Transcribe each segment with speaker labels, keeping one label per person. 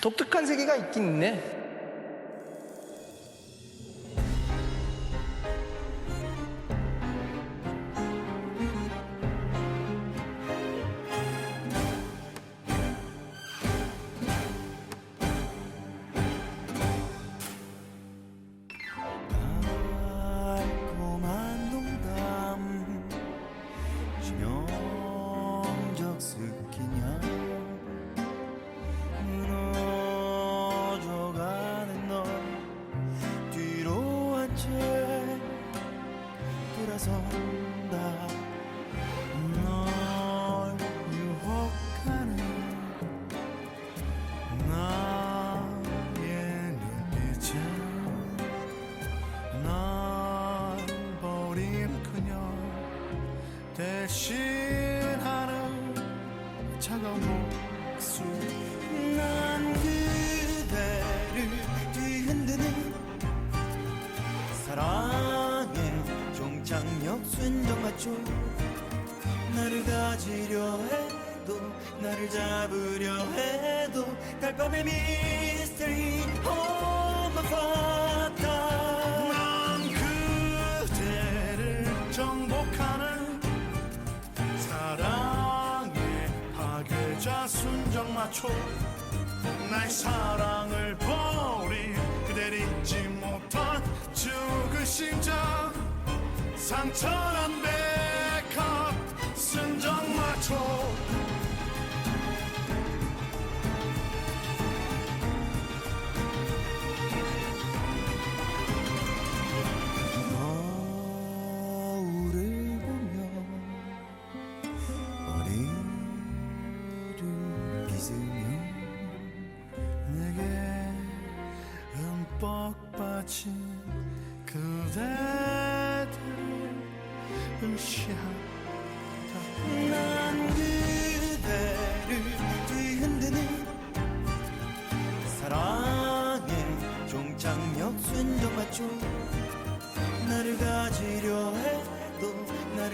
Speaker 1: 독특한 세계가 있긴 있네.
Speaker 2: 차가운 목숨 난 그대를 뒤흔드는 사랑의 종착역 순정마초 나를 가지려 해도 나를 잡으려 해도 달밤의 미스터리 홈마 파괴자 순정마초 나의 사랑을 버린 그댈 잊지 못한 죽은 심장. 상처난 백합 순정마초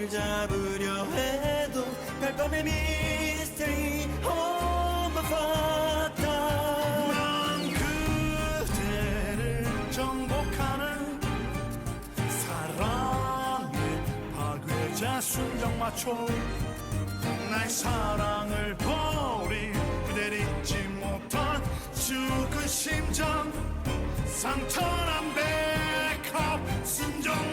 Speaker 2: 잡으려 해도 달밤의 미스터리 홈마파타 난 그대를 정복하는 사랑의 파괴자 순정마초. 나의 사랑을 버린 그댈 잊지 못한 죽은 심장 상처난 백합 순정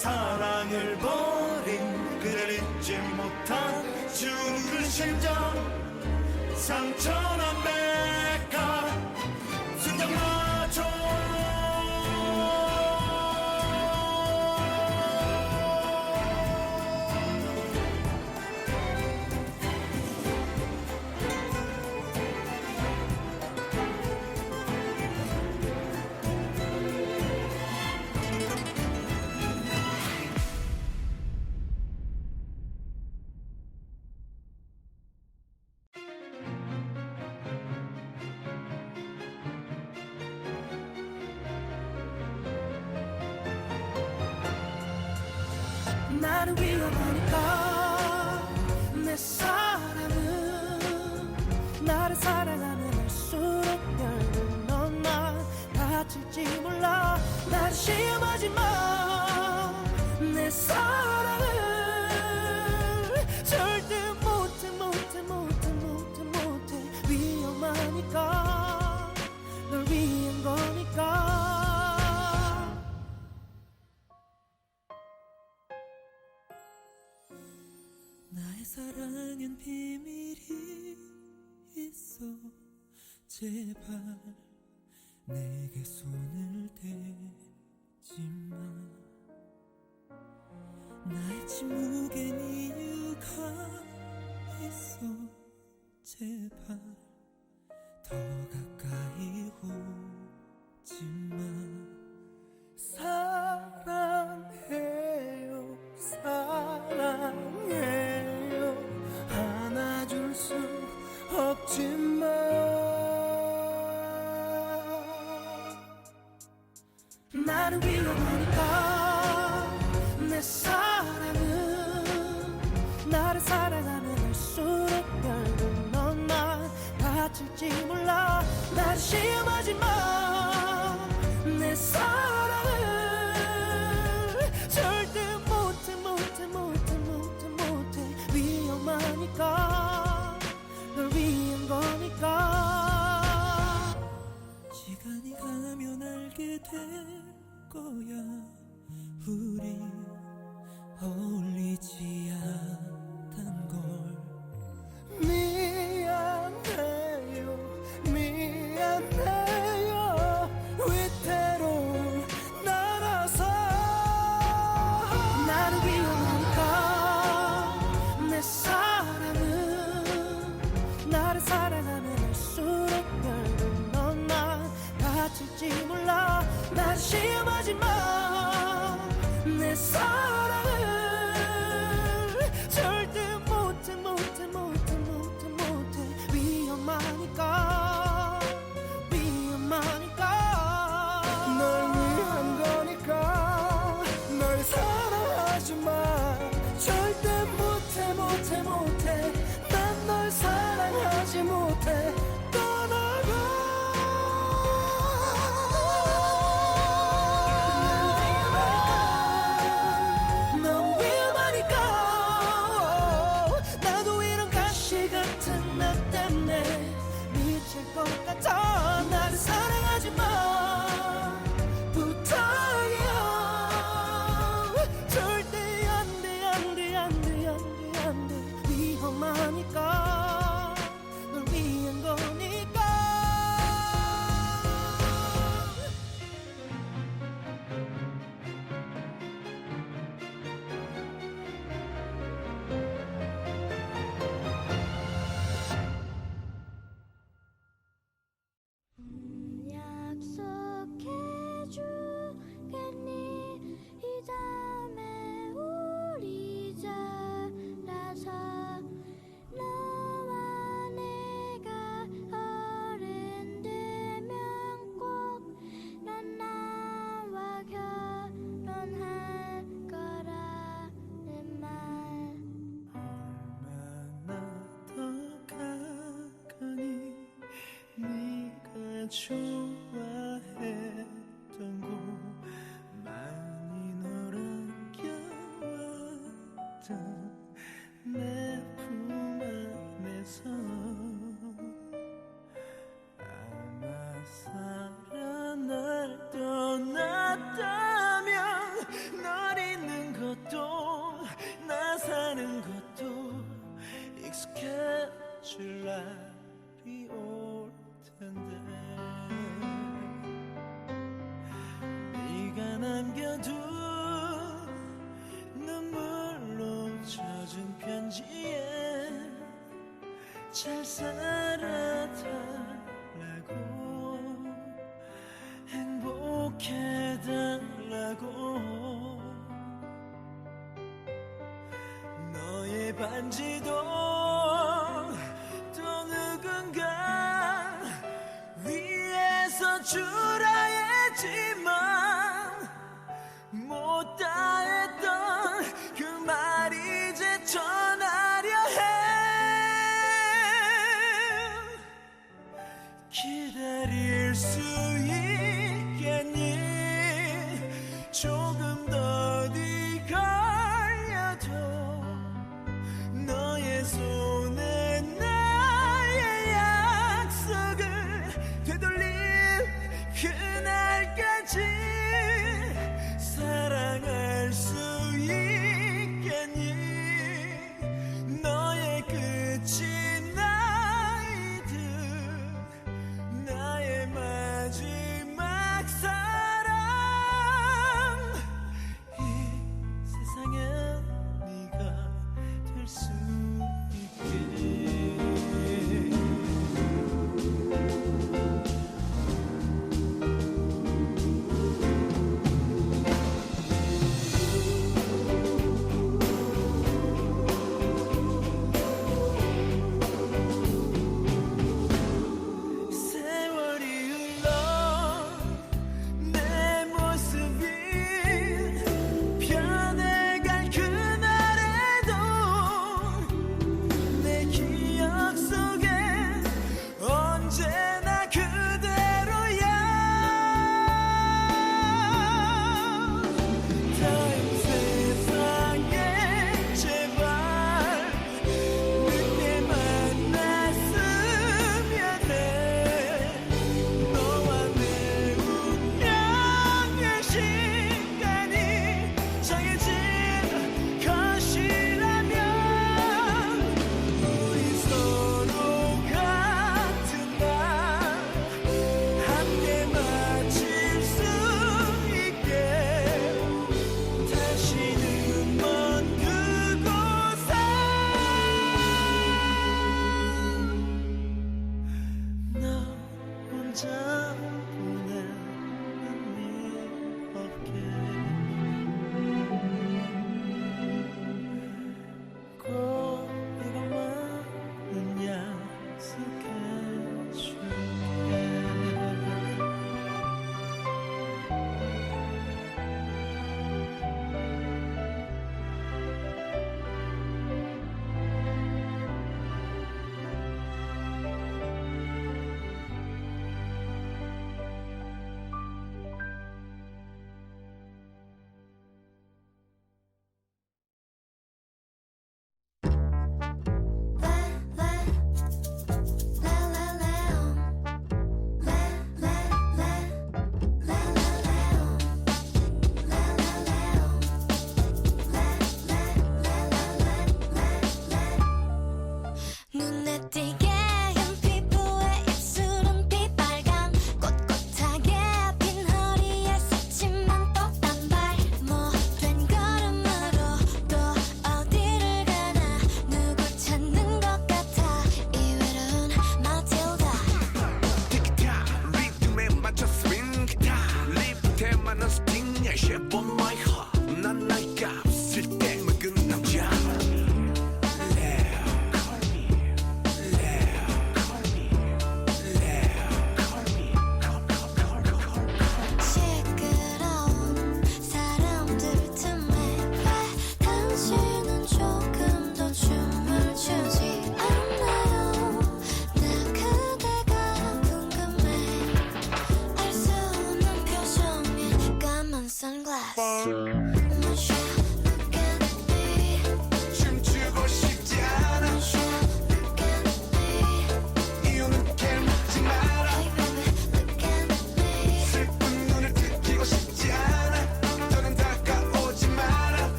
Speaker 2: 사랑을 버린 그를 잊지 못한 죽은 심장 상처난 백
Speaker 3: 나는 위험하니까 제발 내게 손을 대지 마. 나의 침묵엔 이유가 있어. 제발 더 가까이 오지 마 love. 出。 잘
Speaker 1: 살아달라고 행복해달라고. 너의 반지도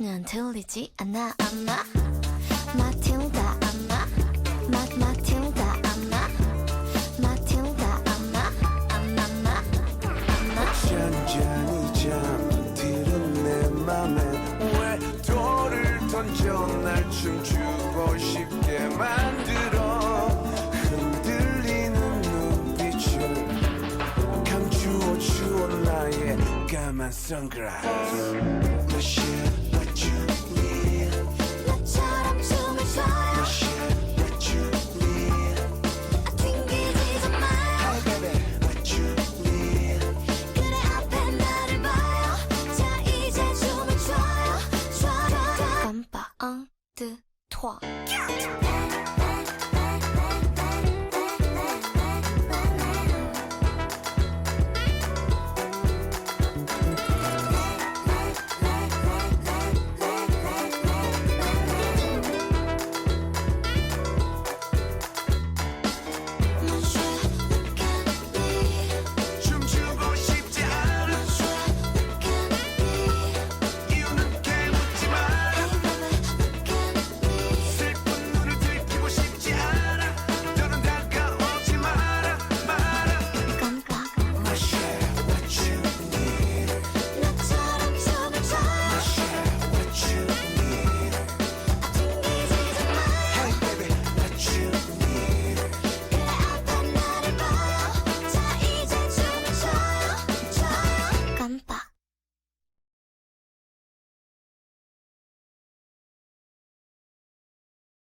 Speaker 4: 넌 들리지 않아 아마. 마틸다 아마. 마 마틸다 아마. 마틸다 아마. 아마마. 아마.
Speaker 5: 잔잔히 잠들은 내 맘에 왜 돌을 던져 날 춤추고 싶게 만들어? 흔들리는 눈빛을 감추어 주어 나의 까만 선글라스. 그